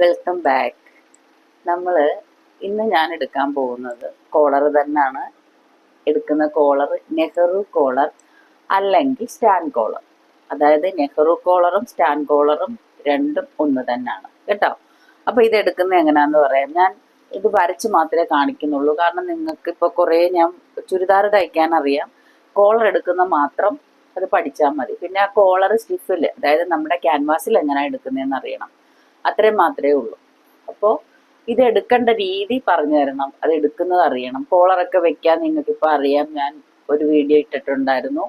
Welcome back. നമ്മൾ ഇന്ന് ഞാൻ എടുക്കാൻ പോകുന്നത് കോളർ തന്നെയാണ്. എടുക്കുന്ന കോളർ നെഹ്റു കോളർ അല്ലെങ്കിൽ സ്റ്റാൻഡ് കോളർ. അതായത് നെഹ്റു കോളറും സ്റ്റാൻഡ് കോളറും രണ്ടും ഒന്ന് തന്നെയാണ്. കേട്ടോ? അപ്പോൾ ഇത് എടുക്കുന്നത് എങ്ങനെയാണെന്ന് പറയാം. ഞാൻ ഇത് വരച്ച് മാത്രമേ കാണിക്കുന്നുള്ളൂ. കാരണം നിങ്ങൾക്ക് ഇപ്പോൾ കുറേ ഞാൻ ചുരിദാർ തയ്ക്കാൻ അറിയാം. കോളർ എടുക്കുന്ന മാത്രം അത് പഠിച്ചാൽ മതി. പിന്നെ ആ കോളർ സ്റ്റിഫിൽ അതായത് നമ്മുടെ ക്യാൻവാസിൽ എങ്ങനെയാണ് എടുക്കുന്നതെന്ന് അറിയണം. അത്രയും മാത്രമേ ഉള്ളൂ. അപ്പോൾ ഇത് എടുക്കേണ്ട രീതി പറഞ്ഞു തരണം. അത് എടുക്കുന്നത് അറിയണം. കോളറൊക്കെ വെക്കാൻ നിങ്ങൾക്കിപ്പോൾ അറിയാം. ഞാൻ ഒരു വീഡിയോ ഇട്ടിട്ടുണ്ടായിരുന്നു.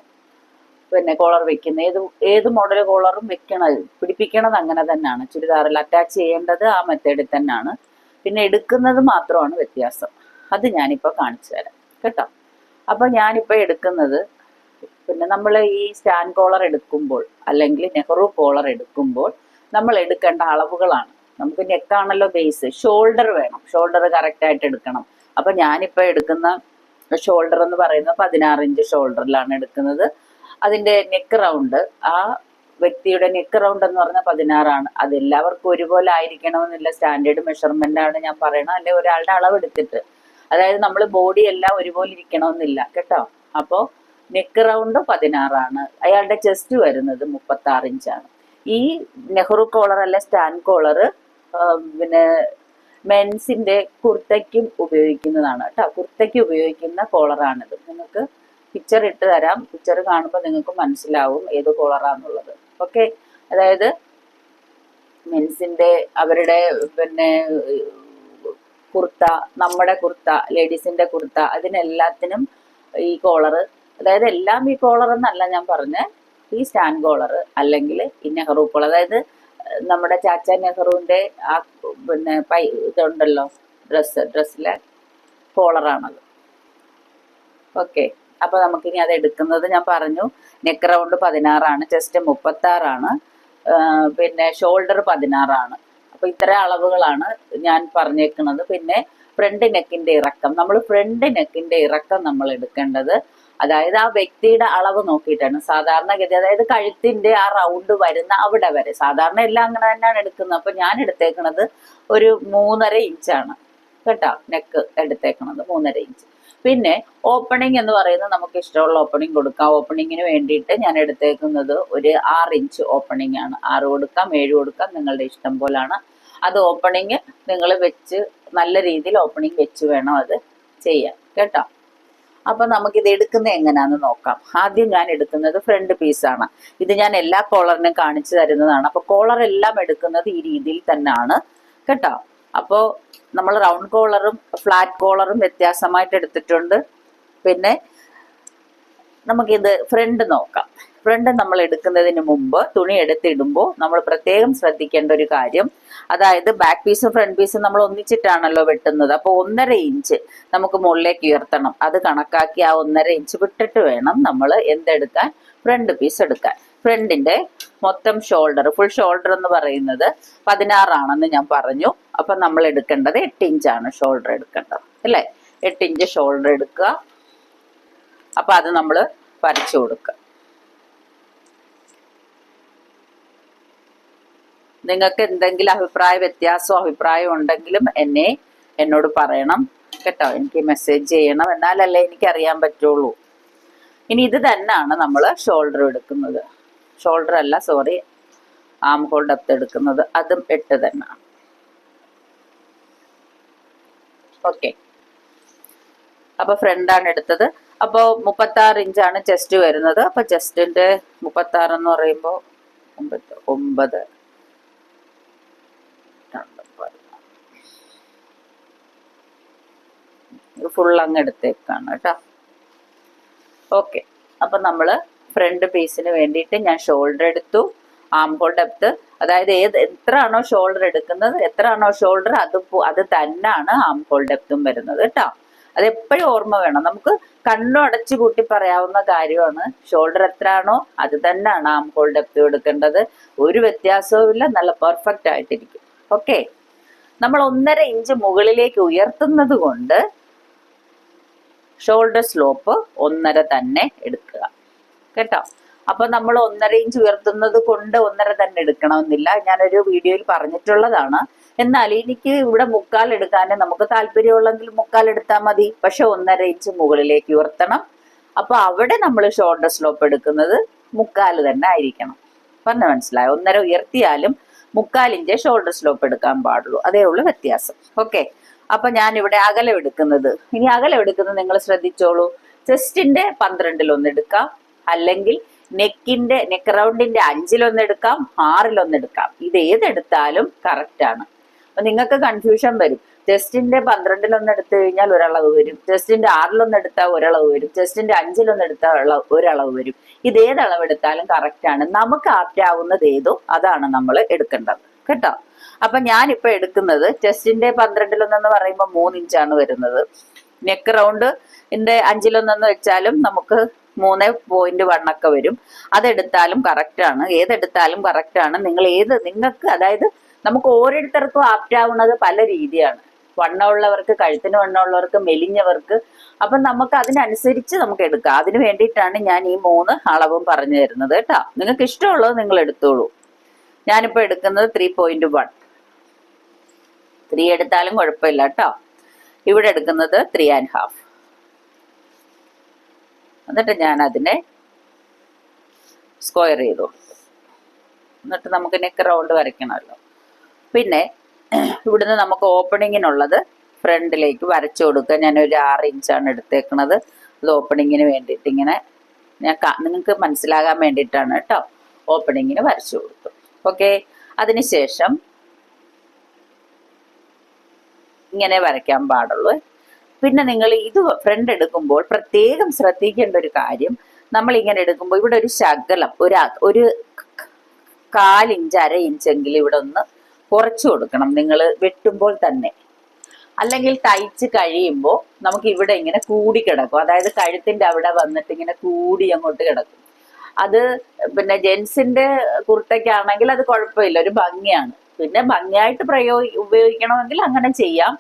പിന്നെ കോളർ വെക്കുന്ന ഏത് ഏത് മോഡൽ കോളറും വെക്കണത് പിടിപ്പിക്കണത് അങ്ങനെ തന്നെയാണ്. ചുരിദാറിൽ അറ്റാച്ച് ചെയ്യേണ്ടത് ആ മെത്തേഡിൽ തന്നെയാണ്. പിന്നെ എടുക്കുന്നത് മാത്രമാണ് വ്യത്യാസം. അത് ഞാനിപ്പോൾ കാണിച്ചു തരാം. കേട്ടോ? അപ്പോൾ ഞാനിപ്പോൾ എടുക്കുന്നത് പിന്നെ നമ്മൾ ഈ സ്റ്റാൻഡ് കോളർ എടുക്കുമ്പോൾ അല്ലെങ്കിൽ നെഹ്റു കോളർ എടുക്കുമ്പോൾ നമ്മൾ എടുക്കേണ്ട അളവുകളാണ്. നമുക്ക് നെക്കാണല്ലോ ബേസ് ഷോൾഡർ വേണം. ഷോൾഡർ കറക്റ്റായിട്ട് എടുക്കണം. അപ്പൊ ഞാനിപ്പോ എടുക്കുന്ന ഷോൾഡർ എന്ന് പറയുന്നത് പതിനാറ് ഇഞ്ച് ഷോൾഡറിലാണ് എടുക്കുന്നത്. അതിന്റെ നെക്ക് റൗണ്ട് ആ വ്യക്തിയുടെ നെക്ക് റൗണ്ട് എന്ന് പറഞ്ഞാൽ പതിനാറാണ്. അതെല്ലാവർക്കും ഒരുപോലെ ആയിരിക്കണമെന്നില്ല. സ്റ്റാൻഡേർഡ് മെഷർമെന്റ് ആണ് ഞാൻ പറയണത്. അല്ലെ ഒരാളുടെ അളവ് എടുത്തിട്ട്. അതായത് നമ്മൾ ബോഡി എല്ലാം ഒരുപോലെ ഇരിക്കണമെന്നില്ല. കേട്ടോ? അപ്പോൾ നെക്ക് റൗണ്ട് പതിനാറാണ്. അയാളുടെ ചെസ്റ്റ് വരുന്നത് മുപ്പത്തി ആറ് ഇഞ്ചാണ് ഈ നെഹ്റു കോളർ അല്ല സ്റ്റാൻഡ് കോളർ പിന്നെ മെൻസിന്റെ കുർത്തയ്ക്കും ഉപയോഗിക്കുന്നതാണ് കേട്ടോ. കുർത്തയ്ക്ക് ഉപയോഗിക്കുന്ന കോളറാണിത് നിങ്ങൾക്ക് പിക്ചർ ഇട്ട് തരാം. പിക്ചർ കാണുമ്പോൾ നിങ്ങൾക്ക് മനസ്സിലാവും ഏത് കോളറാന്നുള്ളത് ഓക്കെ അതായത് മെൻസിന്റെ അവരുടെ പിന്നെ കുർത്ത നമ്മുടെ കുർത്ത ലേഡീസിന്റെ കുർത്ത അതിനെല്ലാത്തിനും ഈ കോളർ അതായത് എല്ലാം ഈ കോളർ എന്നല്ല ഞാൻ പറഞ്ഞ. ഈ സ്റ്റാൻഡ് കോളർ അല്ലെങ്കിൽ ഈ നെഹ്റു പോൾ അതായത് നമ്മുടെ ചാച്ച നെഹ്റുവിന്റെ ആ പിന്നെ പൈ ഇതുണ്ടല്ലോ ഡ്രസ്സ് ഡ്രസ്സിലെ കോളറാണത് ഓക്കെ അപ്പൊ നമുക്കിനി അത് എടുക്കുന്നത് ഞാൻ പറഞ്ഞു നെക്ക് റൗണ്ട് പതിനാറാണ് ചെസ്റ്റ് മുപ്പത്തി ആറാണ് പിന്നെ ഷോൾഡർ പതിനാറാണ്. അപ്പൊ ഇത്ര അളവുകളാണ് ഞാൻ പറഞ്ഞേക്കുന്നത്. പിന്നെ ഫ്രണ്ട് നെക്കിന്റെ ഇറക്കം. നമ്മൾ ഫ്രണ്ട് നെക്കിന്റെ ഇറക്കം നമ്മൾ എടുക്കേണ്ടത് അതായത് ആ വ്യക്തിയുടെ അളവ് നോക്കിയിട്ടാണ്. സാധാരണഗതി അതായത് കഴുത്തിന്റെ ആ റൗണ്ട് വരുന്ന അവിടെ വരെ. സാധാരണ എല്ലാം അങ്ങനെ തന്നെയാണ് എടുക്കുന്നത്. അപ്പൊ ഞാൻ എടുത്തേക്കണത് ഒരു മൂന്നര ഇഞ്ചാണ് കേട്ടോ? നെക്ക് എടുത്തേക്കണത് മൂന്നര ഇഞ്ച് പിന്നെ ഓപ്പണിംഗ് എന്ന് പറയുന്നത് നമുക്ക് ഇഷ്ടമുള്ള ഓപ്പണിംഗ് കൊടുക്കാം. ഓപ്പണിങ്ങിന് വേണ്ടിയിട്ട് ഞാൻ എടുത്തേക്കുന്നത് ഒരു ആറ് ഇഞ്ച് ഓപ്പണിംഗ് ആണ്. ആറ് കൊടുക്കാം ഏഴ് കൊടുക്കാം നിങ്ങളുടെ ഇഷ്ടം പോലാണ്. അത് ഓപ്പണിങ് നിങ്ങൾ വെച്ച് നല്ല രീതിയിൽ ഓപ്പണിംഗ് വെച്ച് വേണം അത് ചെയ്യാൻ. കേട്ടോ? അപ്പൊ ഇത് എടുക്കുന്നത് എങ്ങനെയാന്ന് നോക്കാം. ആദ്യം ഞാൻ എടുക്കുന്നത് ഫ്രണ്ട് പീസാണ് ഇത് ഞാൻ എല്ലാ കോളറിനും കാണിച്ചു തരുന്നതാണ്. അപ്പൊ കോളർ എല്ലാം എടുക്കുന്നത് ഈ രീതിയിൽ തന്നെയാണ്. കേട്ടോ? അപ്പോൾ നമ്മൾ റൗണ്ട് കോളറും ഫ്ലാറ്റ് കോളറും വ്യത്യാസമായിട്ട് എടുത്തിട്ടുണ്ട്. പിന്നെ നമുക്കിത് ഫ്രണ്ട് നോക്കാം. ഫ്രണ്ട് നമ്മൾ എടുക്കുന്നതിന് മുമ്പ് തുണി എടുത്തിടുമ്പോൾ നമ്മൾ പ്രത്യേകം ശ്രദ്ധിക്കേണ്ട ഒരു കാര്യം അതായത് ബാക്ക് പീസും ഫ്രണ്ട് പീസും നമ്മൾ ഒന്നിച്ചിട്ടാണല്ലോ വെട്ടുന്നത്. അപ്പോൾ ഒന്നര ഇഞ്ച് നമുക്ക് മുകളിലേക്ക് ഉയർത്തണം. അത് കണക്കാക്കി ആ ഒന്നര ഇഞ്ച് വിട്ടിട്ട് വേണം നമ്മൾ എന്തെടുക്കാൻ? ഫ്രണ്ട് പീസ് എടുക്കാൻ. ഫ്രണ്ടിന്റെ മൊത്തം ഷോൾഡർ ഫുൾ ഷോൾഡർ എന്ന് പറയുന്നത് പതിനാറാണെന്ന് ഞാൻ പറഞ്ഞു. അപ്പൊ നമ്മൾ എടുക്കേണ്ടത് എട്ട് ഇഞ്ചാണ് ഷോൾഡർ എടുക്കേണ്ടത്. അല്ലേ? എട്ട് ഇഞ്ച് ഷോൾഡർ എടുക്കുക. അപ്പൊ അത് നമ്മൾ വരച്ചു കൊടുക്കുക. നിങ്ങൾക്ക് എന്തെങ്കിലും അഭിപ്രായ വ്യത്യാസമോ അഭിപ്രായം ഉണ്ടെങ്കിലും എന്നെ എന്നോട് പറയണം കേട്ടോ. എനിക്ക് മെസ്സേജ് ചെയ്യണം. എന്നാലല്ലേ എനിക്ക് അറിയാൻ പറ്റുള്ളൂ. ഇനി ഇത് തന്നെയാണ് നമ്മൾ ഷോൾഡർ എടുക്കുന്നത്. ഷോൾഡർ അല്ല സോറി ആം ഹോൾഡ് അപ്പ് എടുക്കുന്നത്. അതും എട്ട് തന്നെയാണ്. ഓക്കെ അപ്പൊ ഫ്രണ്ടാണ് എടുത്തത്. അപ്പോൾ മുപ്പത്തി ആറ് ഇഞ്ചാണ് ചെസ്റ്റ് വരുന്നത്. അപ്പൊ ചെസ്റ്റിന്റെ മുപ്പത്തി ആറ് എന്ന് പറയുമ്പോൾ ഒമ്പത് ഒമ്പത് രണ്ട് പതിനാറ്. ഇത് ഫുൾ അങ്ങ് എടുത്തേക്കാണ് കേട്ടോ. ഓക്കെ അപ്പൊ നമ്മൾ ഫ്രണ്ട് പീസിന് വേണ്ടിയിട്ട് ഞാൻ ഷോൾഡർ എടുത്തു. ആം ഹോൾ ഡെപ്ത് അതായത് ഏത് എത്ര ആണോ ഷോൾഡർ എടുക്കുന്നത് എത്ര ആണോ ഷോൾഡർ അത് അത് തന്നെയാണ് ആം ഹോൾ ഡെപ്തും വരുന്നത് കേട്ടോ. അത് എപ്പോഴും ഓർമ്മ വേണം. നമുക്ക് കണ്ണു അടച്ചു കൂട്ടി പറയാവുന്ന കാര്യമാണ്. ഷോൾഡർ എത്രയാണോ അത് തന്നെയാണ് ആം ഹോൾ ഡെപ്ത് എടുക്കേണ്ടത്. ഒരു വ്യത്യാസവും ഇല്ല നല്ല പെർഫെക്റ്റ് ആയിട്ടിരിക്കും. ഓക്കെ നമ്മൾ ഒന്നര ഇഞ്ച് മുകളിലേക്ക് ഉയർത്തുന്നത് കൊണ്ട് ഷോൾഡർ സ്ലോപ്പ് ഒന്നര തന്നെ എടുക്കുക. കേട്ടോ? അപ്പൊ നമ്മൾ ഒന്നര ഇഞ്ച് ഉയർത്തുന്നത് കൊണ്ട് ഒന്നര തന്നെ എടുക്കണമെന്നില്ല. ഞാനൊരു വീഡിയോയിൽ പറഞ്ഞിട്ടുള്ളതാണ്. എന്നാൽ എനിക്ക് ഇവിടെ മുക്കാൽ എടുക്കാൻ നമുക്ക് താല്പര്യമുള്ളെങ്കിൽ മുക്കാൽ എടുത്താൽ മതി. പക്ഷെ ഒന്നര ഇഞ്ച് മുകളിലേക്ക് ഉയർത്തണം. അപ്പൊ അവിടെ നമ്മൾ ഷോൾഡർ സ്ലോപ്പ് എടുക്കുന്നത് മുക്കാൽ തന്നെ ആയിരിക്കണം. പറഞ്ഞ മനസ്സിലായോ? ഒന്നര ഉയർത്തിയാലും ഇഞ്ച് ഷോൾഡർ സ്ലോപ്പ് എടുക്കാൻ പാടുള്ളൂ. അതേ ഉള്ളൂ വ്യത്യാസം. ഓക്കെ? അപ്പൊ ഞാൻ ഇവിടെ അകലം എടുക്കുന്നത്. ഇനി അകലം എടുക്കുന്നത് നിങ്ങൾ ശ്രദ്ധിച്ചോളൂ. ചെസ്റ്റിന്റെ പന്ത്രണ്ടിൽ ഒന്ന് എടുക്കാം അല്ലെങ്കിൽ നെക്കിന്റെ നെക്ക് റൗണ്ടിന്റെ അഞ്ചിലൊന്ന് എടുക്കാം ആറിലൊന്ന് എടുക്കാം ഇത് ഏതെടുത്താലും കറക്റ്റ് ആണ്. അപ്പൊ നിങ്ങൾക്ക് കൺഫ്യൂഷൻ വരും. ചെസ്റ്റിന്റെ പന്ത്രണ്ടിലൊന്ന് എടുത്തു കഴിഞ്ഞാൽ ഒരളവ് വരും. ചെസ്റ്റിന്റെ ആറിലൊന്ന് എടുത്താൽ ഒരളവ് വരും. ചെസ്റ്റിന്റെ അഞ്ചിലൊന്ന് എടുത്താൽ ഒരള- ഒരളവ് വരും. ഇത് ഏത് അളവ് എടുത്താലും കറക്റ്റ് ആണ്. നമുക്ക് ആപ്റ്റ് ആവുന്നത് ഏതോ അതാണ് നമ്മൾ എടുക്കേണ്ടത്. കേട്ടോ? അപ്പൊ ഞാനിപ്പോ എടുക്കുന്നത് ചെസ്റ്റിന്റെ പന്ത്രണ്ടിലൊന്നെന്ന് പറയുമ്പോൾ മൂന്ന് ഇഞ്ചാണ് വരുന്നത്. നെക്ക് റൗണ്ട് ഇന്റെ അഞ്ചിലൊന്നെന്ന് വെച്ചാലും നമുക്ക് മൂന്ന് പോയിന്റ് വണ്ണൊക്കെ വരും. അതെടുത്താലും കറക്റ്റ് ആണ്. ഏതെടുത്താലും ആണ്. നിങ്ങൾ ഏത് നിങ്ങൾക്ക് അതായത് നമുക്ക് ഓരോരുത്തർക്കും ആപ്റ്റ് ആവുന്നത് പല രീതിയാണ്. വണ്ണമുള്ളവർക്ക് കഴുത്തിന് വണ്ണമുള്ളവർക്ക് മെലിഞ്ഞവർക്ക്. അപ്പം നമുക്ക് അതിനനുസരിച്ച് നമുക്ക് എടുക്കാം. അതിന് വേണ്ടിയിട്ടാണ് ഞാൻ ഈ മൂന്ന് അളവും പറഞ്ഞു തരുന്നത് കേട്ടോ. നിങ്ങൾക്ക് ഇഷ്ടമുള്ളത് നിങ്ങൾ എടുത്തോളൂ. ഞാനിപ്പോൾ എടുക്കുന്നത് ത്രീ പോയിന്റ് വൺ ത്രീ എടുത്താലും കുഴപ്പമില്ല കേട്ടോ ഇവിടെ എടുക്കുന്നത് ത്രീ ആൻഡ് ഹാഫ് എന്നിട്ട് ഞാൻ അതിനെ സ്ക്വയർ ചെയ്തു. എന്നിട്ട് നമുക്ക് നെക്ക് റൗണ്ട് വരയ്ക്കണമല്ലോ. പിന്നെ ഇവിടുന്ന് നമുക്ക് ഓപ്പണിങ്ങിനുള്ളത് ഫ്രണ്ടിലേക്ക് വരച്ചു കൊടുക്കുക. ഞാൻ ഒരു ആറ് ഇഞ്ചാണ് എടുത്തേക്കണത്. അത് ഓപ്പണിങ്ങിന് വേണ്ടിയിട്ട് ഇങ്ങനെ ഞാൻ നിങ്ങൾക്ക് മനസ്സിലാകാൻ വേണ്ടിയിട്ടാണ് കേട്ടോ ഓപ്പണിങ്ങിന് വരച്ചു കൊടുത്തു. ഓക്കെ അതിനുശേഷം ഇങ്ങനെ വരയ്ക്കാൻ പാടുള്ളൂ. പിന്നെ നിങ്ങൾ ഇത് ഫ്രണ്ട് എടുക്കുമ്പോൾ പ്രത്യേകം ശ്രദ്ധിക്കേണ്ട ഒരു കാര്യം നമ്മൾ ഇങ്ങനെ എടുക്കുമ്പോൾ ഇവിടെ ഒരു ശകലം ഒരു ഒരു കാലിഞ്ച് അര ഇഞ്ചെങ്കിലും ഇവിടെ ഒന്ന് കുറച്ചു കൊടുക്കണം. നിങ്ങൾ വെട്ടുമ്പോൾ തന്നെ. അല്ലെങ്കിൽ തയ്ച്ച് കഴിയുമ്പോൾ നമുക്ക് ഇവിടെ ഇങ്ങനെ കൂടി കിടക്കും അതായത് കഴുത്തിന്റെ അവിടെ വന്നിട്ട് ഇങ്ങനെ കൂടി അങ്ങോട്ട് കിടക്കും. അത് പിന്നെ ജെൻസിന്റെ കുർത്തയ്ക്കാണെങ്കിൽ അത് കുഴപ്പമില്ല ഒരു ഭംഗിയാണ്. പിന്നെ ഭംഗിയായിട്ട് പ്രയോഗി ഉപയോഗിക്കണമെങ്കിൽ അങ്ങനെ ചെയ്യാം.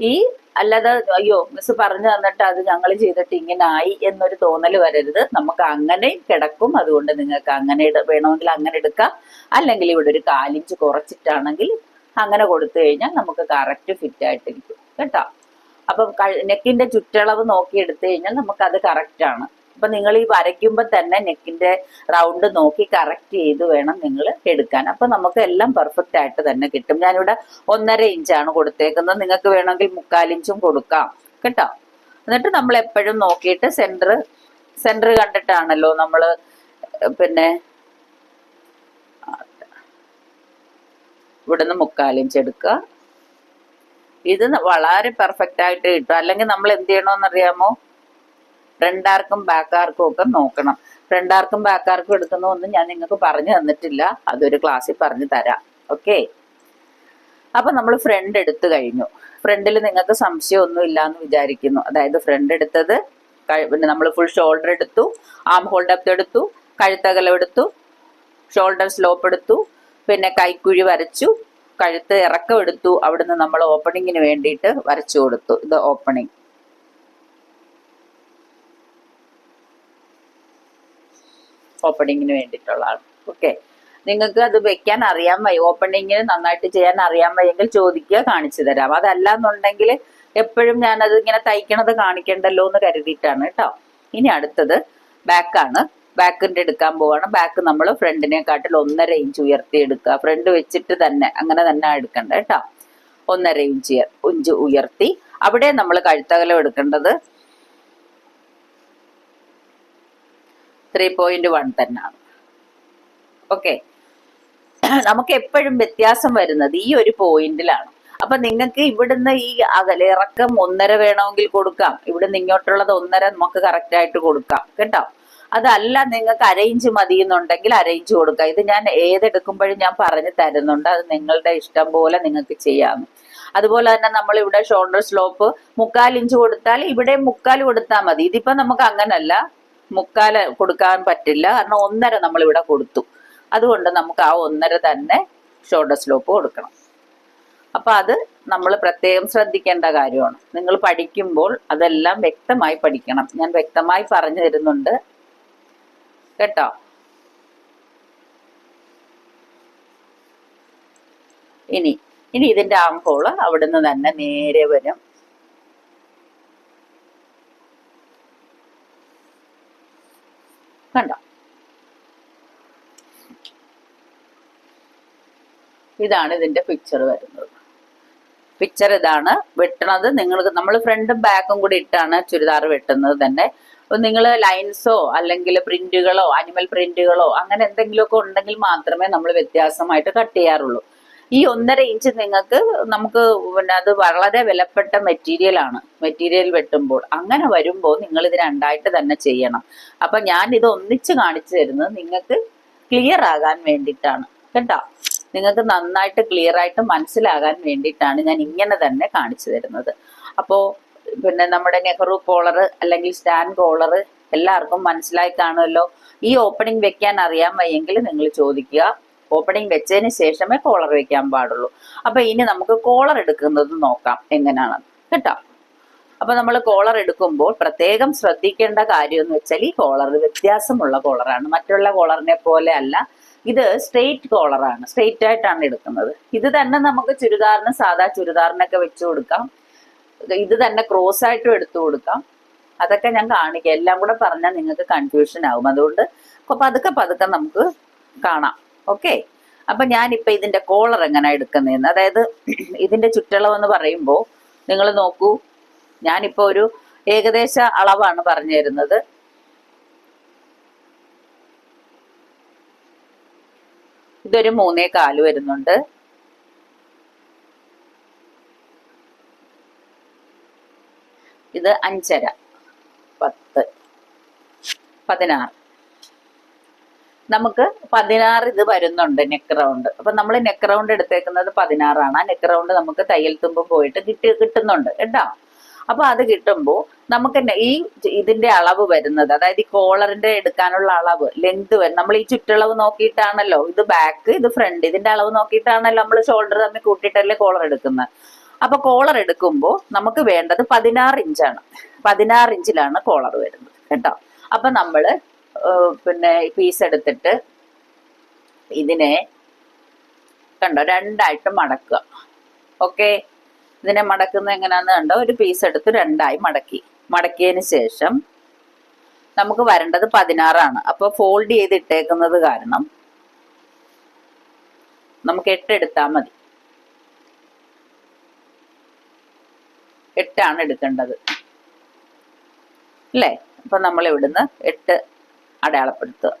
ഈ അല്ലാതെ അയ്യോ മിസ് പറഞ്ഞു തന്നിട്ട് അത് ഞങ്ങൾ ചെയ്തിട്ട് ഇങ്ങനെ ആയി എന്നൊരു തോന്നൽ വരരുത്. നമുക്ക് അങ്ങനെ കിടക്കും. അതുകൊണ്ട് നിങ്ങൾക്ക് അങ്ങനെ വേണമെങ്കിൽ അങ്ങനെ എടുക്കാം. അല്ലെങ്കിൽ ഇവിടെ ഒരു കാലിഞ്ച് കുറച്ചിട്ടാണെങ്കിൽ അങ്ങനെ കൊടുത്തു കഴിഞ്ഞാൽ നമുക്ക് കറക്റ്റ് ഫിറ്റ് ആയിട്ടിരിക്കും. കേട്ടോ? അപ്പം നെക്കിന്റെ ചുറ്റളവ് നോക്കി എടുത്തു കഴിഞ്ഞാൽ കറക്റ്റ് ആണ്. അപ്പൊ നിങ്ങൾ ഈ വരയ്ക്കുമ്പോൾ തന്നെ നെക്കിന്റെ റൗണ്ട് നോക്കി കറക്റ്റ് ചെയ്ത് വേണം നിങ്ങൾ എടുക്കാൻ. അപ്പൊ നമുക്ക് എല്ലാം പെർഫെക്റ്റ് ആയിട്ട് തന്നെ കിട്ടും. ഞാനിവിടെ ഒന്നര ഇഞ്ചാണ് കൊടുത്തേക്കുന്നത്. നിങ്ങൾക്ക് വേണമെങ്കിൽ മുക്കാൽ ഇഞ്ചും കൊടുക്കാം. കേട്ടോ? എന്നിട്ട് നമ്മൾ എപ്പോഴും നോക്കിയിട്ട് സെന്റർ സെന്റർ കണ്ടിട്ടാണല്ലോ നമ്മൾ പിന്നെ ഇവിടുന്ന് മുക്കാൽ ഇഞ്ച് എടുക്കുക. ഇത് വളരെ പെർഫെക്റ്റ് ആയിട്ട് കിട്ടും. അല്ലെങ്കിൽ നമ്മൾ എന്ത് ചെയ്യണമെന്നറിയാമോ? ഫ്രണ്ടാർക്കും ബാക്കാർക്കും ഒക്കെ നോക്കണം. ഫ്രണ്ടാർക്കും ബാക്കാർക്കും എടുക്കുന്ന ഒന്നും ഞാൻ നിങ്ങൾക്ക് പറഞ്ഞു തന്നിട്ടില്ല. അതൊരു ക്ലാസ്സിൽ പറഞ്ഞു തരാം. ഓക്കെ അപ്പൊ നമ്മൾ ഫ്രണ്ട് എടുത്തു കഴിഞ്ഞു. ഫ്രണ്ടിൽ നിങ്ങൾക്ക് സംശയമൊന്നും ഇല്ല എന്ന് വിചാരിക്കുന്നു. അതായത് ഫ്രണ്ട് എടുത്തത് പിന്നെ നമ്മൾ ഫുൾ ഷോൾഡർ എടുത്തു ആം ഹോൾ ഡെപ്ത് എടുത്തു കഴുത്തകലം എടുത്തു ഷോൾഡർ സ്ലോപ്പ് എടുത്തു പിന്നെ കൈക്കുഴി വരച്ചു കഴുത്ത് ഇറക്കം എടുത്തു. അവിടുന്ന് നമ്മൾ ഓപ്പണിങ്ങിന് വേണ്ടിയിട്ട് വരച്ചു കൊടുത്തു. ഇത് ഓപ്പണിങ് ഓപ്പണിങ്ങിന് വേണ്ടിയിട്ടുള്ളതാണ് ഓക്കെ നിങ്ങൾക്ക് അത് വെക്കാൻ അറിയാൻ വയ്യ. ഓപ്പണിങ്ങിന് നന്നായിട്ട് ചെയ്യാൻ അറിയാൻ വയ്യെങ്കിൽ ചോദിക്കുക കാണിച്ചു തരാം. അതല്ല എന്നുണ്ടെങ്കിൽ എപ്പോഴും ഞാനത് ഇങ്ങനെ തയ്ക്കണത് കാണിക്കണ്ടല്ലോ എന്ന് കരുതിയിട്ടാണ് കേട്ടോ. ഇനി അടുത്തത് ബാക്കാണ് ബാക്കിന്റെ എടുക്കാൻ പോവാണ്. ബാക്ക് നമ്മൾ ഫ്രണ്ടിനെക്കാട്ടിൽ ഒന്നര ഇഞ്ച് ഉയർത്തി എടുക്കുക ഫ്രണ്ട് വെച്ചിട്ട് തന്നെ അങ്ങനെ തന്നെ എടുക്കണ്ട കേട്ടോ. ഒന്നര ഇഞ്ച് ഇഞ്ച് ഉയർത്തി. അവിടെ നമ്മൾ കഴുത്തകലം എടുക്കേണ്ടത് ത്രീ പോയിന്റ് വൺ തന്നെയാണ്. ഓക്കെ നമുക്ക് എപ്പോഴും വ്യത്യാസം വരുന്നത് ഈ ഒരു പോയിന്റിലാണ്. അപ്പൊ നിങ്ങൾക്ക് ഇവിടുന്ന് ഈ അകലിറക്കം ഒന്നര വേണമെങ്കിൽ കൊടുക്കാം. ഇവിടുന്ന് ഇങ്ങോട്ടുള്ളത് ഒന്നര നമുക്ക് കറക്റ്റ് ആയിട്ട് കൊടുക്കാം. കേട്ടോ? അതല്ല നിങ്ങൾക്ക് അരയിഞ്ച് മതി എന്നുണ്ടെങ്കിൽ അരയിഞ്ച് കൊടുക്കാം. ഇത് ഞാൻ ഏതെടുക്കുമ്പോഴും ഞാൻ പറഞ്ഞു തരുന്നുണ്ട്. അത് നിങ്ങളുടെ ഇഷ്ടം പോലെ നിങ്ങൾക്ക് ചെയ്യാം അതുപോലെ തന്നെ നമ്മൾ ഇവിടെ ഷോൾഡർ സ്ലോപ്പ് മുക്കാൽ ഇഞ്ച് കൊടുത്താൽ ഇവിടെ മുക്കാൽ കൊടുത്താൽ മതി. ഇതിപ്പോ നമുക്ക് അങ്ങനല്ല. മുക്കാൽ കൊടുക്കാൻ പറ്റില്ല. കാരണം ഒന്നര നമ്മൾ ഇവിടെ കൊടുത്തു. അതുകൊണ്ട് നമുക്ക് ആ ഒന്നര തന്നെ ഷോൾഡർ സ്ലോപ്പ് കൊടുക്കണം. അപ്പൊ അത് നമ്മൾ പ്രത്യേകം ശ്രദ്ധിക്കേണ്ട കാര്യമാണ്. നിങ്ങൾ പഠിക്കുമ്പോൾ അതെല്ലാം വ്യക്തമായി പഠിക്കണം. ഞാൻ വ്യക്തമായി പറഞ്ഞു തരുന്നുണ്ട്. കേട്ടോ? ഇനി ഇനി ഇതിന്റെ ആംഹോൾ അവിടുന്ന് തന്നെ നേരെ വരും. കണ്ടോ? ഇതാണ് ഇതിന്റെ പിക്ചർ വരുന്നത്. പിക്ചർ ഇതാണ് വെട്ടണത്. നിങ്ങൾക്ക് നമ്മൾ ഫ്രണ്ടും ബാക്കും കൂടി ഇട്ടാണ് ചുരിദാർ വെട്ടുന്നത് തന്നെ. നിങ്ങൾ ലൈൻസോ അല്ലെങ്കിൽ പ്രിന്റുകളോ അനിമൽ പ്രിന്റുകളോ അങ്ങനെ എന്തെങ്കിലുമൊക്കെ ഉണ്ടെങ്കിൽ മാത്രമേ നമ്മൾ വ്യത്യാസമായിട്ട് കട്ട് ചെയ്യാറുള്ളൂ. ഈ ഒന്നര ഇഞ്ച് നിങ്ങൾക്ക് നമുക്ക് പിന്നെ അത് വളരെ വിലപ്പെട്ട മെറ്റീരിയൽ ആണ്. മെറ്റീരിയൽ വെട്ടുമ്പോൾ. അങ്ങനെ വരുമ്പോൾ നിങ്ങൾ ഇത് രണ്ടായിട്ട് തന്നെ ചെയ്യണം. അപ്പൊ ഞാൻ ഇത് ഒന്നിച്ച് കാണിച്ചു തരുന്നത് നിങ്ങൾക്ക് ക്ലിയർ ആകാൻ വേണ്ടിയിട്ടാണ്. കേട്ടോ? നിങ്ങൾക്ക് നന്നായിട്ട് ക്ലിയർ ആയിട്ട് മനസ്സിലാകാൻ വേണ്ടിയിട്ടാണ് ഞാൻ ഇങ്ങനെ തന്നെ കാണിച്ചു തരുന്നത്. അപ്പോൾ പിന്നെ നമ്മുടെ നെഹ്റു കോളർ അല്ലെങ്കിൽ സ്റ്റാൻഡ് കോളർ എല്ലാവർക്കും മനസ്സിലായി കാണുമല്ലോ. ഈ ഓപ്പണിംഗ് വെക്കാൻ അറിയാൻ വയ്യെങ്കിൽ നിങ്ങൾ ചോദിക്കുക. ഓപ്പണിംഗ് വെച്ചതിന് ശേഷമേ കോളർ വെക്കാൻ പാടുള്ളൂ. അപ്പൊ ഇനി നമുക്ക് കോളർ എടുക്കുന്നത് നോക്കാം എങ്ങനെയാണ്. കേട്ടോ? അപ്പൊ നമ്മൾ കോളർ എടുക്കുമ്പോൾ പ്രത്യേകം ശ്രദ്ധിക്കേണ്ട കാര്യം എന്ന് വെച്ചാൽ ഈ കോളർ വ്യത്യാസമുള്ള കോളറാണ് മറ്റുള്ള കോളറിനെ പോലെ അല്ല. ഇത് സ്ട്രെയിറ്റ് കോളറാണ് സ്ട്രെയിറ്റ് ആയിട്ടാണ് എടുക്കുന്നത്. ഇത് തന്നെ നമുക്ക് ചുരിദാറിന് സാധാ ചുരിദാറിനൊക്കെ വെച്ച് കൊടുക്കാം. ഇത് തന്നെ ക്രോസ് ആയിട്ടും എടുത്തു കൊടുക്കാം. അതൊക്കെ ഞാൻ കാണിക്കാം. എല്ലാം കൂടെ പറഞ്ഞാൽ നിങ്ങൾക്ക് കൺഫ്യൂഷൻ ആവും. അതുകൊണ്ട് പതുക്കെ പതുക്കെ നമുക്ക് കാണാം. ഓക്കെ അപ്പൊ ഞാനിപ്പോ ഇതിന്റെ കോളർ എങ്ങനെ എടുക്കുന്നതെന്ന്. അതായത് ഇതിന്റെ ചുറ്റളവ് എന്ന് പറയുമ്പോൾ നിങ്ങൾ നോക്കൂ. ഞാനിപ്പോ ഒരു ഏകദേശ അളവാണ് പറഞ്ഞു തരുന്നത്. ഇതൊരു മൂന്നേ കാൽ വരുന്നുണ്ട്. ഇത് അഞ്ചര. പത്ത്. പതിനാറ്. നമുക്ക് പതിനാറ് ഇത് വരുന്നുണ്ട് നെക്ക് റൗണ്ട് അപ്പൊ നമ്മൾ നെക്ക് റൗണ്ട് എടുത്തേക്കുന്നത് പതിനാറാണ്. ആ നെക്ക് റൗണ്ട് നമുക്ക് തയ്യൽ തുമ്പ് പോയിട്ട് കിട്ടി കിട്ടുന്നുണ്ട് കേട്ടോ. അപ്പൊ അത് കിട്ടുമ്പോൾ നമുക്ക് ഈ ഇതിന്റെ അളവ് വരുന്നത് അതായത് ഈ കോളറിന്റെ എടുക്കാനുള്ള അളവ് ലെങ്ത് വരും നമ്മൾ ഈ ചുറ്റളവ് നോക്കിയിട്ടാണല്ലോ. ഇത് ബാക്ക് ഇത് ഫ്രണ്ട് ഇതിന്റെ അളവ് നോക്കിയിട്ടാണല്ലോ നമ്മൾ ഷോൾഡർ തമ്മിൽ കൂട്ടിയിട്ടല്ലേ കോളർ എടുക്കുന്നത്. അപ്പൊ കോളർ എടുക്കുമ്പോൾ നമുക്ക് വേണ്ടത് പതിനാറ് ഇഞ്ചാണ്. പതിനാറ് ഇഞ്ചിലാണ് കോളർ വരുന്നത് കേട്ടോ. അപ്പൊ നമ്മൾ പിന്നെ പീസ് എടുത്തിട്ട് ഇതിനെ കണ്ടോ? രണ്ടായിട്ട് മടക്കുക. ഓക്കെ ഇതിനെ മടക്കുന്ന എങ്ങനെയാന്ന് കണ്ടോ? ഒരു പീസ് എടുത്ത് രണ്ടായി മടക്കി. മടക്കിയതിന് ശേഷം നമുക്ക് വരേണ്ടത് പതിനാറാണ്. അപ്പൊ ഫോൾഡ് ചെയ്ത് ഇട്ടേക്കുന്നത് കാരണം നമുക്ക് എട്ട് എടുത്താൽ മതി. എട്ടാണ് എടുക്കേണ്ടത്. അല്ലേ അപ്പൊ നമ്മൾ ഇവിടുന്ന് എട്ട് അടയാളപ്പെടുത്തുക.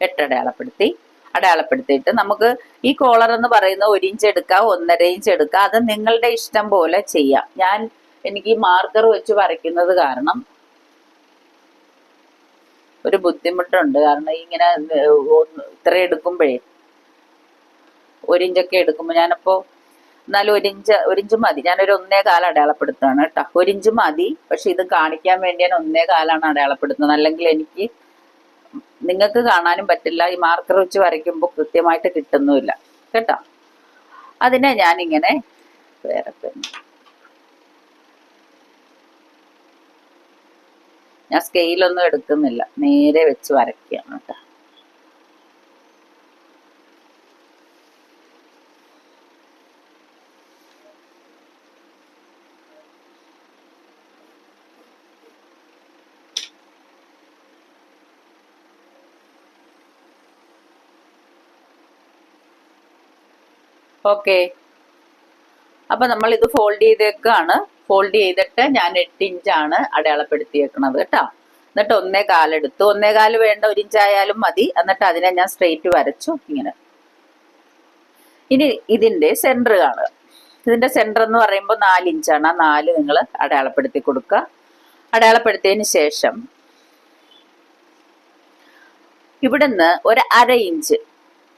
എട്ട് അടയാളപ്പെടുത്തി. അടയാളപ്പെടുത്തിയിട്ട് നമുക്ക് ഈ കോളർ എന്ന് പറയുന്ന ഒരു ഇഞ്ച് എടുക്കാം ഒന്നര ഇഞ്ച് എടുക്കാം. അത് നിങ്ങളുടെ ഇഷ്ടം പോലെ ചെയ്യാം. ഞാൻ എനിക്ക് മാർക്കർ വെച്ച് വരയ്ക്കുന്നത് കാരണം ഒരു ബുദ്ധിമുട്ടുണ്ട്. കാരണം ഇങ്ങനെ ഇത്ര എടുക്കുമ്പോഴേ ഒരു ഇഞ്ചൊക്കെ എടുക്കുമ്പോൾ ഞാനപ്പോ എന്നാലും ഒരിഞ്ച് ഒരിഞ്ച് മതി. ഞാനൊരു ഒന്നേ കാലം അടയാളപ്പെടുത്തുകയാണ് കേട്ടോ. ഒരിഞ്ച് മതി. പക്ഷെ ഇത് കാണിക്കാൻ വേണ്ടി ഞാൻ ഒന്നേ കാലാണ് അടയാളപ്പെടുത്തുന്നത്. അല്ലെങ്കിൽ എനിക്ക് നിങ്ങൾക്ക് കാണാനും പറ്റില്ല. ഈ മാർക്കർ വെച്ച് വരയ്ക്കുമ്പോൾ കൃത്യമായിട്ട് കിട്ടുന്നുമില്ല. കേട്ടോ? അതിനെ ഞാനിങ്ങനെ വേറെ ഞാൻ സ്കെയിലൊന്നും എടുക്കുന്നില്ല. നേരെ വെച്ച് വരയ്ക്കുകയാണ് കേട്ടോ. ഓക്കെ. അപ്പൊ നമ്മൾ ഇത് ഫോൾഡ് ചെയ്തേക്കാണ്. ഫോൾഡ് ചെയ്തിട്ട് ഞാൻ എട്ട് ഇഞ്ചാണ് അടയാളപ്പെടുത്തിയേക്കണത് കേട്ടോ. എന്നിട്ട് ഒന്നേ കാലെടുത്തു ഒന്നേ കാൽ വേണ്ട ഒരു ഇഞ്ചായാലും മതി. എന്നിട്ട് അതിനെ ഞാൻ സ്ട്രെയിറ്റ് വരച്ചു. ഇങ്ങനെ. ഇനി ഇതിന്റെ സെന്റർ കാണുക. ഇതിന്റെ സെന്റർ എന്ന് പറയുമ്പോൾ നാല് ഇഞ്ചാണ് ആ നാല് നിങ്ങൾ അടയാളപ്പെടുത്തി കൊടുക്കുക അടയാളപ്പെടുത്തിയതിന് ശേഷം ഇവിടുന്ന് ഒരു അര ഇഞ്ച്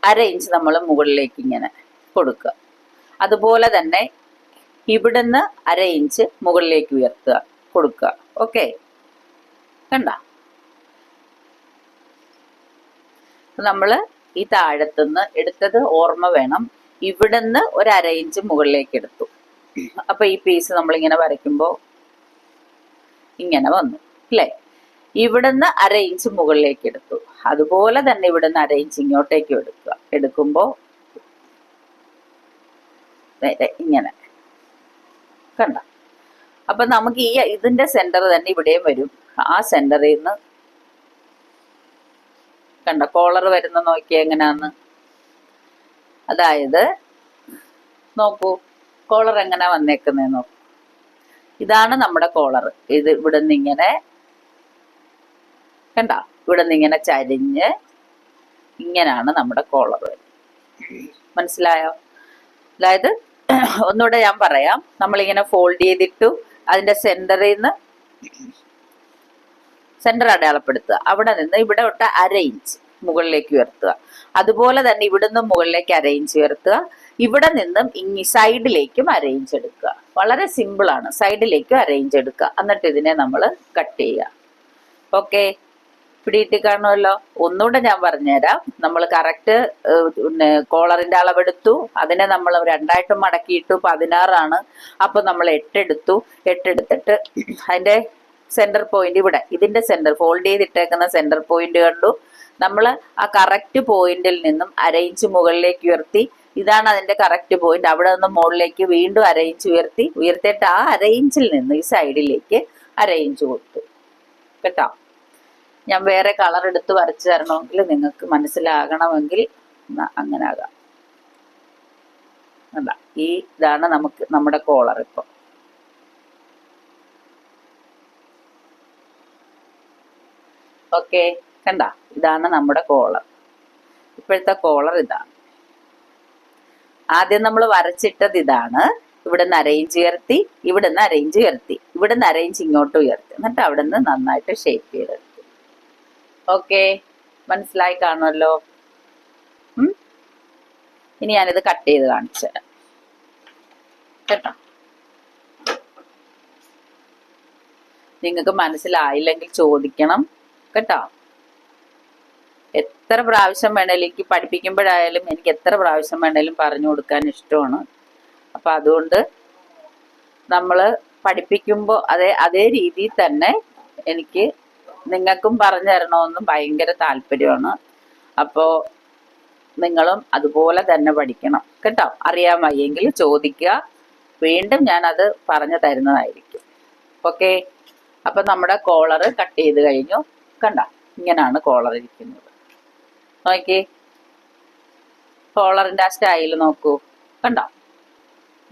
അര ഇഞ്ച് നമ്മൾ മുകളിലേക്ക് ഇങ്ങനെ കൊടുക്കുക. അതുപോലെ തന്നെ ഇവിടുന്ന് അര ഇഞ്ച് മുകളിലേക്ക് ഉയർത്തുക കൊടുക്കുക. ഓക്കെ കണ്ട? നമ്മൾ ഈ താഴത്തുനിന്ന് എടുത്തത് ഓർമ്മ വേണം. ഇവിടുന്ന് ഒരു അര ഇഞ്ച് മുകളിലേക്ക് എടുത്തു. അപ്പൊ ഈ പീസ് നമ്മൾ ഇങ്ങനെ വരയ്ക്കുമ്പോൾ ഇങ്ങനെ വന്നു. അല്ലേ? ഇവിടുന്ന് അര ഇഞ്ച് മുകളിലേക്ക് എടുത്തു. അതുപോലെ തന്നെ ഇവിടുന്ന് അര ഇഞ്ച് ഇങ്ങോട്ടേക്ക് എടുക്കുക. എടുക്കുമ്പോൾ ഇങ്ങനെ. കണ്ട? അപ്പൊ നമുക്ക് ഈ ഇതിന്റെ സെന്റർ തന്നെ ഇവിടെയും വരും. ആ സെന്ററിൽ നിന്ന് കണ്ട? കോളർ വരുന്ന നോക്കിയ എങ്ങനെയാന്ന് അതായത് നോക്കൂ കോളർ എങ്ങനെ വന്നേക്കുന്നേ നോക്കൂ. ഇതാണ് നമ്മുടെ കോളർ ഇത് ഇവിടെ നിന്ന് ഇങ്ങനെ കണ്ട? ഇവിടെ നിന്ന് ഇങ്ങനെ ചരിഞ്ഞ് ഇങ്ങനെയാണ് നമ്മുടെ കോളർ മനസ്സിലായോ? അതായത് ഒന്നുകൂടെ ഞാൻ പറയാം. നമ്മളിങ്ങനെ ഫോൾഡ് ചെയ്തിട്ടു അതിന്റെ സെന്ററിൽ നിന്ന് സെന്റർ അടയാളപ്പെടുത്തുക. അവിടെ നിന്ന് ഇവിടെ ഒട്ട് അര ഇഞ്ച് മുകളിലേക്ക് ഉയർത്തുക. അതുപോലെ തന്നെ ഇവിടുന്ന് മുകളിലേക്ക് അര ഇഞ്ച് ഉയർത്തുക. ഇവിടെ നിന്നും ഇങ്ങി സൈഡിലേക്കും അരയിഞ്ച് എടുക്കുക. വളരെ സിമ്പിൾ ആണ്. സൈഡിലേക്കും അരയിഞ്ച് എടുക്കുക. എന്നിട്ട് ഇതിനെ നമ്മൾ കട്ട് ചെയ്യുക. ഓക്കെ പിടിയിട്ട് കാണുമല്ലോ? ഒന്നുകൂടെ ഞാൻ പറഞ്ഞുതരാം. നമ്മൾ കറക്റ്റ് പിന്നെ കോളറിന്റെ അളവെടുത്തു. അതിനെ നമ്മൾ രണ്ടായിട്ട് മടക്കിയിട്ടു പതിനാറാണ്. അപ്പൊ നമ്മൾ എട്ടെടുത്തു. എട്ടെടുത്തിട്ട് അതിന്റെ സെന്റർ പോയിന്റ് ഇവിടെ. ഇതിന്റെ സെന്റർ ഫോൾഡ് ചെയ്തിട്ടേക്കുന്ന സെന്റർ പോയിന്റ് കണ്ടു. നമ്മൾ ആ കറക്റ്റ് പോയിന്റിൽ നിന്നും അരയിഞ്ച് മുകളിലേക്ക് ഉയർത്തി. ഇതാണ് അതിന്റെ കറക്റ്റ് പോയിന്റ്. അവിടെ നിന്ന് മുകളിലേക്ക് വീണ്ടും അരയിഞ്ച് ഉയർത്തി. ഉയർത്തിയിട്ട് ആ അരയിഞ്ചിൽ നിന്ന് ഈ സൈഡിലേക്ക് അരയിഞ്ച് കൊടുത്തു. കേട്ടോ? ഞാൻ വേറെ കളർ എടുത്ത് വരച്ചു തരണമെങ്കിൽ നിങ്ങൾക്ക് മനസ്സിലാകണമെങ്കിൽ അങ്ങനെ ആകാം. അല്ല ഈ ഇതാണ് നമുക്ക് നമ്മുടെ കോളർ ഇപ്പൊ. ഓക്കെ കണ്ട? ഇതാണ് നമ്മുടെ കോളർ ഇപ്പോഴത്തെ കോളർ ഇതാണ്. ആദ്യം നമ്മൾ വരച്ചിട്ടത് ഇതാണ്. ഇവിടെ നിന്ന് അരയിഞ്ച് ഉയർത്തി ഇവിടെ നിന്ന് അരയിഞ്ച് ഉയർത്തി ഇവിടെ നിന്ന് അരയിഞ്ച് ഇങ്ങോട്ട് ഉയർത്തി. എന്നിട്ട് അവിടെ നിന്ന് നന്നായിട്ട് ഷേപ്പ് ചെയ്തെടുത്തു. ഓക്കെ. മനസ്സിലായി കാണുമല്ലോ ഇനി ഞാനിത് കട്ട് ചെയ്ത് കാണിച്ചു തരാം. കേട്ടോ? നിങ്ങൾക്ക് മനസ്സിലായില്ലെങ്കിൽ ചോദിക്കണം. കേട്ടോ? എത്ര പ്രാവശ്യം വേണേലും എനിക്ക് പഠിപ്പിക്കുമ്പോഴായാലും എനിക്ക് എത്ര പ്രാവശ്യം വേണേലും പറഞ്ഞു കൊടുക്കാൻ ഇഷ്ടമാണ്. അപ്പം അതുകൊണ്ട് നമ്മൾ പഠിപ്പിക്കുമ്പോൾ അതേ അതേ രീതിയിൽ തന്നെ എനിക്ക് നിങ്ങൾക്കും പറഞ്ഞു തരണമെന്നും ഭയങ്കര താല്പര്യമാണ്. അപ്പോൾ നിങ്ങളും അതുപോലെ തന്നെ പഠിക്കണം. കേട്ടോ? അറിയാൻ വയ്യെങ്കിൽ ചോദിക്കുക. വീണ്ടും ഞാൻ അത് പറഞ്ഞു തരുന്നതായിരിക്കും. ഓക്കെ? അപ്പം നമ്മുടെ കോളർ കട്ട് ചെയ്ത് കഴിഞ്ഞു. കണ്ട? ഇങ്ങനെയാണ് കോളർ ഇരിക്കുന്നത്. നോക്കി കോളറിന്റെ ആ സ്റ്റൈൽ നോക്കൂ. കണ്ടോ?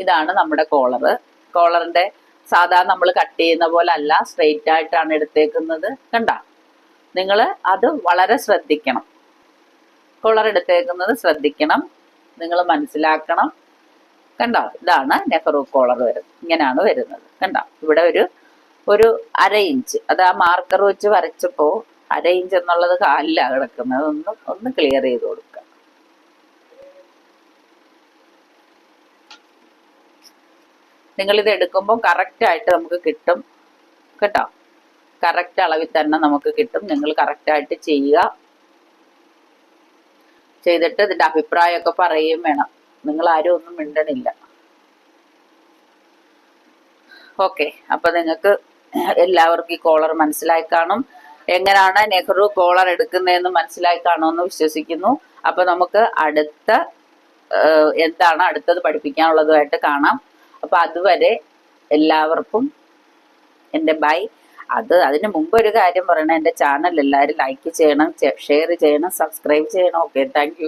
ഇതാണ് നമ്മുടെ കോളർ കോളറിന്റെ സാധാരണ നമ്മൾ കട്ട് ചെയ്യുന്ന പോലെ അല്ല സ്ട്രെയിറ്റ് ആയിട്ടാണ് എടുത്തേക്കുന്നത്. കണ്ട? നിങ്ങൾ അത് വളരെ ശ്രദ്ധിക്കണം. കോളർ എടുത്തേക്കുന്നത് ശ്രദ്ധിക്കണം. നിങ്ങൾ മനസ്സിലാക്കണം. കണ്ടോ? ഇതാണ് നെഹ്റു കോളർ വരുന്നത് ഇങ്ങനെയാണ് വരുന്നത്. കണ്ടോ? ഇവിടെ ഒരു ഒരു അര ഇഞ്ച് അത് ആ മാർക്കർ വെച്ച് വരച്ചപ്പോൾ അര ഇഞ്ച് എന്നുള്ളത് കാലിലാണ് കിടക്കുന്നത്. ഒന്ന് ഒന്ന് ക്ലിയർ ചെയ്ത് കൊടുക്കുക നിങ്ങൾ ഇത് എടുക്കുമ്പോൾ കറക്റ്റ് ആയിട്ട് നമുക്ക് കിട്ടും. കേട്ടോ? കറക്റ്റ് അളവിൽ തന്നെ നമുക്ക് കിട്ടും. നിങ്ങൾ കറക്റ്റ് ആയിട്ട് ചെയ്യുക. ചെയ്തിട്ട് ഇതിന്റെ അഭിപ്രായമൊക്കെ പറയുകയും വേണം. നിങ്ങൾ ആരും ഒന്നും മിണ്ടണില്ല. ഓക്കെ. അപ്പൊ നിങ്ങൾക്ക് എല്ലാവർക്കും ഈ കോളർ മനസ്സിലായി കാണും. എങ്ങനെയാണ് നെഹ്റു കോളർ എടുക്കുന്നതെന്ന് മനസ്സിലായി കാണുമെന്ന് വിശ്വസിക്കുന്നു. അപ്പൊ നമുക്ക് അടുത്ത എന്താണ് അടുത്തത് പഠിപ്പിക്കാനുള്ളതുമായിട്ട് കാണാം. അപ്പൊ അതുവരെ എല്ലാവർക്കും എന്റെ ബൈ. അത് അതിന് മുമ്പ് ഒരു കാര്യം പറയണം. എന്റെ ചാനൽ എല്ലാവരും ലൈക്ക് ചെയ്യണം ഷെയർ ചെയ്യണം സബ്സ്ക്രൈബ് ചെയ്യണം. Okay thank